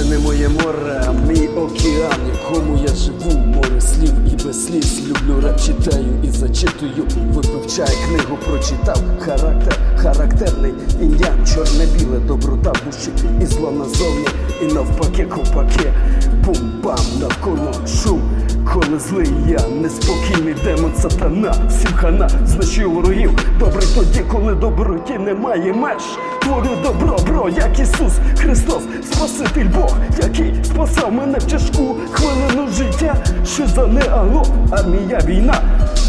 Це не моє море, а мій океан, якому я живу, море слів і без сліз. Люблю реп, читаю і зачитую. Випивчай книгу, прочитав. Характер характерний, індіан, чорне-біле, доброта буші і зло назовні, і навпаки, копаки, Бум-бам, навколо шум. Коли злий я, неспокійний демон сатана, всім хана знищую ворогів. Добре тоді, коли доброті немає меж. Творю добро, бро, як Ісус Христос, Спаситель Бог, який спасав мене в тяжку хвилину життя, що за не алло, а мія війна.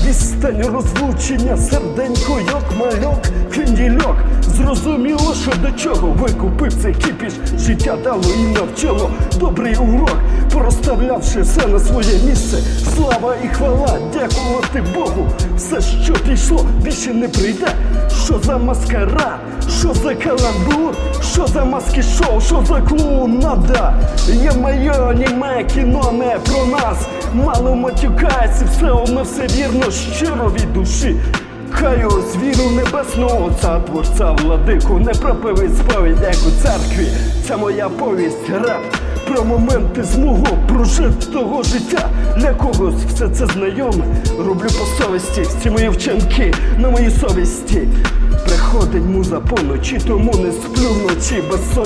Відстань розлучення, серденько, йок, мальок, крендільок. Зрозуміло, що до чого викупив цей кіпіш. Життя дало і навчило добрий урок, проставлявши все на своє місце. Слава і хвала, дякувати Богу. Все, що пішло, більше не прийде. Що за маскарад, що за каламбур, що за маски шоу, що за клоунада. Є моє аніме кіно не про нас. Мало матюкається, все одно все вірно, щиро від душі. Хай ось віру небесного Отця, творця владику, не пропивить сповідь, як у церкві. Це моя повість, реп про моменти з мого прожитого життя. Для когось все це знайоме. Роблю по совісті, всі мої вчинки на моїй совісті. Приходить муза поночі, тому не сплю вночі без сон.